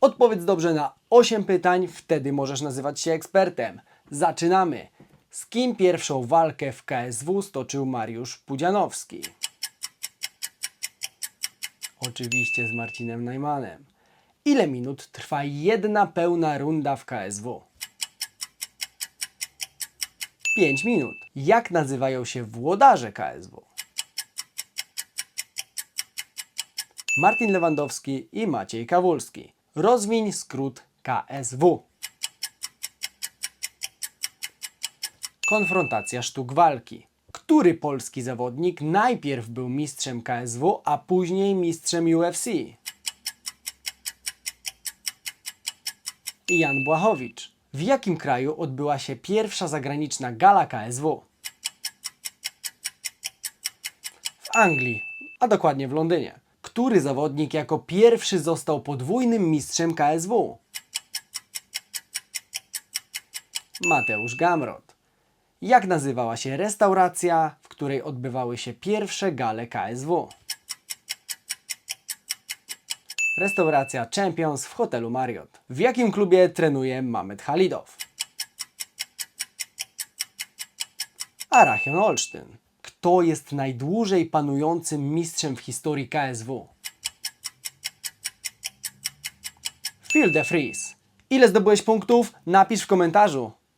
Odpowiedz dobrze na 8 pytań, wtedy możesz nazywać się ekspertem. Zaczynamy. Z kim pierwszą walkę w KSW stoczył Mariusz Pudzianowski? Oczywiście z Marcinem Najmanem. Ile minut trwa jedna pełna runda w KSW? 5 minut. Jak nazywają się włodarze KSW? Martin Lewandowski i Maciej Kawulski. Rozwiń skrót KSW. Konfrontacja sztuk walki. Który polski zawodnik najpierw był mistrzem KSW, a później mistrzem UFC? Jan Błachowicz. W jakim kraju odbyła się pierwsza zagraniczna gala KSW? W Anglii, a dokładnie w Londynie. Który zawodnik jako pierwszy został podwójnym mistrzem KSW? Mateusz Gamrot. Jak nazywała się restauracja, w której odbywały się pierwsze gale KSW? Restauracja Champions w hotelu Marriott. W jakim klubie trenuje Mamet Halidow? Arachion Olsztyn. Kto jest najdłużej panującym mistrzem w historii KSW? Phil de Vries. Ile zdobyłeś punktów? Napisz w komentarzu.